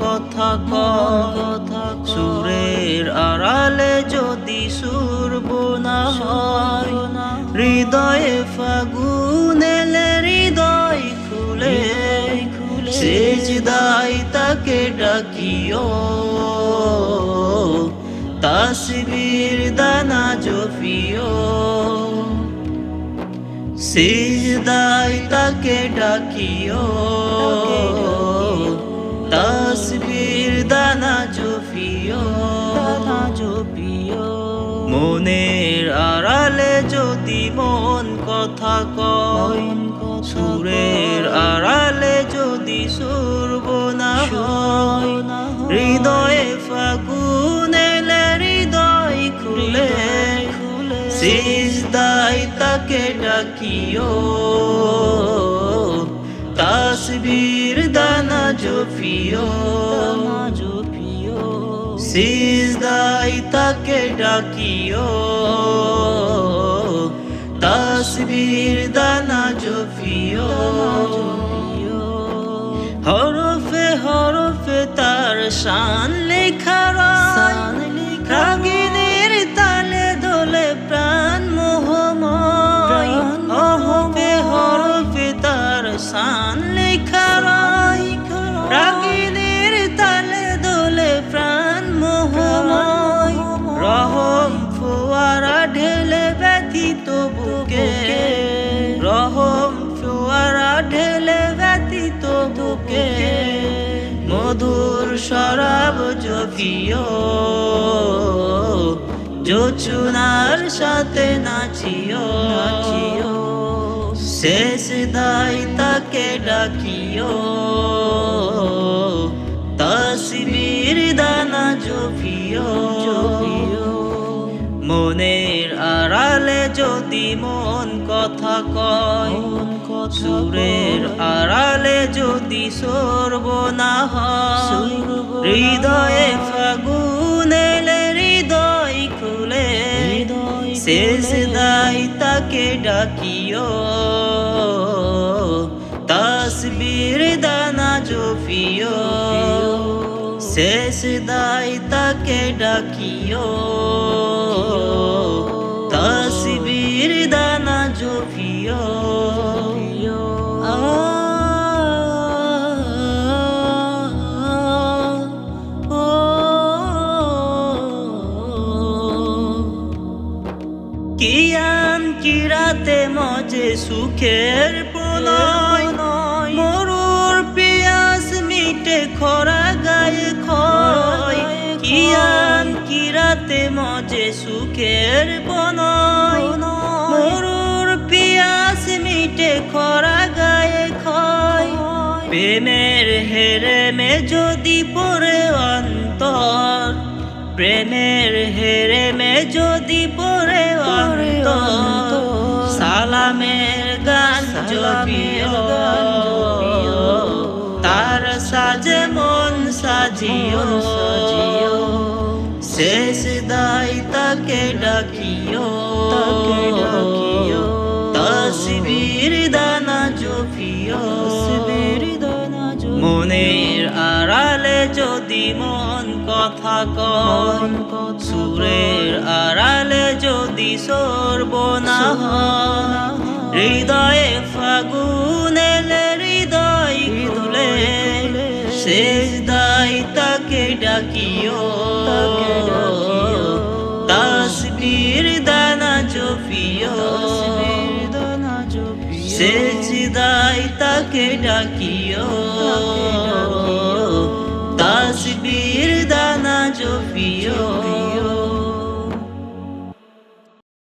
কথা কথা সুরের আড়ালে যদি সুর বোনা হয়, হৃদয়ে ফাগুন এলে হৃদয় খুলে সেজদাই তাকে ডাকিও। তাসবির দানা জফিও সিজদাই তাকে ডাকিও। যদি মন কথা কয় সুরের আড়ালে যদি সুর বোনা হয় হৃদয়ে ফাগুন এলে হৃদয় খুলে সিজদাই তাকে ডাকিও। তাসবীর দানা জফিও সিজদাই তাকে ডাকিও। তাসবীর দানা জফিও। হরফে হরফে তার শান লেখা শরাব জপিও জোচুনার সাথে নাচিও। নাচিও। শেষ দাই তাকে ডাকিও। তসবির দানা মনের আড়ালে যদি মন কথা কয় সুরের আড়ালে যদি সরব না হয় হৃদয়ে ফাগুন এলে হৃদয় খুলে শেষ দাই তাকে ডাকিও। তসবির দানা জফিও শেষ দাই তাকে ডাকিও। কিরাতে মজে সুখের প্রণয় মরুর পিয়াস মিটে খরা গায়ে খয় কিয়ান কিরাতে মজে সুখের প্রণয় মরুর পিয়াস মিটে খরা গায়ে খয় প্রেমের হেরে মে যদি পড়ে অন্তর। প্রেমের হেরে মে যদি পড়ে অন্তর তার সাজে মন সাজিও। সাজিও শেষ দাই তাকে ডাকিও। তাকে ডাকিও। তসবির দানা জপিও। তসবির দানা মনের আড়ালে যদি মন কথা কন সুরের আড়ালে যদি সরব না হয় হৃদয়ে ফাগুন হৃদয় খুলে, শেষ দাই তাকে ডাকিও। তসবির দানা জপিও। শেষ দাই তাকে ডাকিও। তসবির দানা জপিও।